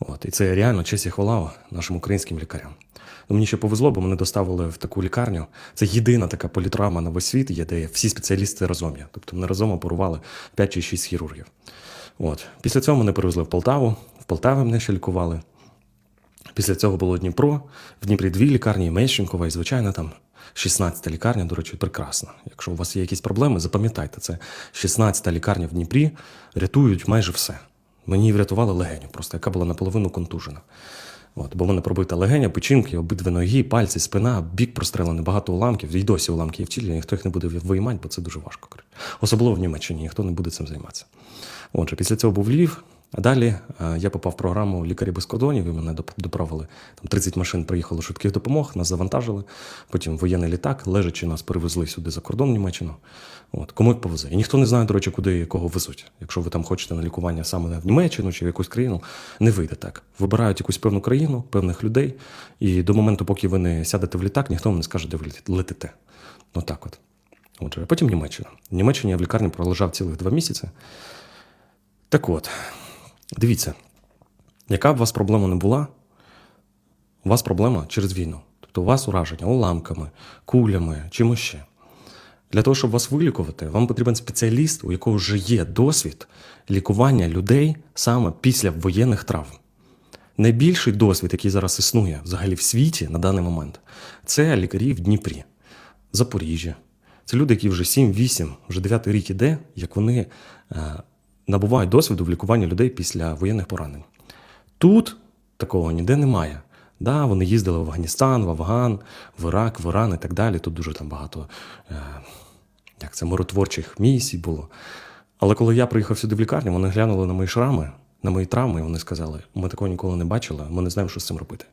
От, і це реально честь і хвала нашим українським лікарям. Ну, мені ще повезло, бо мене доставили в таку лікарню. Це єдина така політравма на весь світ є, де всі спеціалісти разом є. Тобто мене разом оперували 5 чи 6 хірургів. От. Після цього мене перевезли в Полтаву. В Полтаві мене ще лікували. Після цього було Дніпро. В Дніпрі дві лікарні, Мещенкова, і звичайно там 16-та лікарня, до речі, прекрасна. Якщо у вас є якісь проблеми, запам'ятайте, це 16-та лікарня в Дніпрі рятують майже все. Мені врятували легеню, просто яка була наполовину контужена. От, бо в мене пробита легеня, печінки, обидві ноги, пальці, спина, бік прострелений, багато уламків. І досі уламки є в тілі, ніхто їх не буде виймати, бо це дуже важко. Особливо в Німеччині, ніхто не буде цим займатися. Отже, після цього був Львів, а далі е, я попав в програму Лікарі без кордонів. І мене доп- доправили там 30 машин, приїхало швидких допомог, нас завантажили. Потім воєнний літак, лежачи, нас перевезли сюди за кордон в Німеччину. От, кому як повезе. І ніхто не знає, до речі, куди кого везуть. Якщо ви там хочете на лікування саме в Німеччину чи в якусь країну, не вийде так. Вибирають якусь певну країну, певних людей, і до моменту, поки ви не сядете в літак, ніхто вам не скаже, де ви лет- летите. Отак от. Отже, потім Німеччина. В Німеччині я в лікарні пролежав цілих два місяці. Так от, дивіться, яка б у вас проблема не була, у вас проблема через війну. Тобто у вас ураження уламками, кулями, чимось ще. Для того, щоб вас вилікувати, вам потрібен спеціаліст, у якого вже є досвід лікування людей саме після воєнних травм. Найбільший досвід, який зараз існує взагалі в світі на даний момент, це лікарі в Дніпрі, Запоріжжя. Це люди, які вже 7-8, вже 9 рік іде, як вони е, набувають досвіду в лікуванні людей після воєнних поранень. Тут такого ніде немає. Да, вони їздили в Афганістан, в Афган, в Ірак, в Іран і так далі. Тут дуже там багато е, як це, миротворчих місій було. Але коли я приїхав сюди в лікарню, вони глянули на мої шрами, на мої травми, і вони сказали: ми такого ніколи не бачили, ми не знаємо, що з цим робити.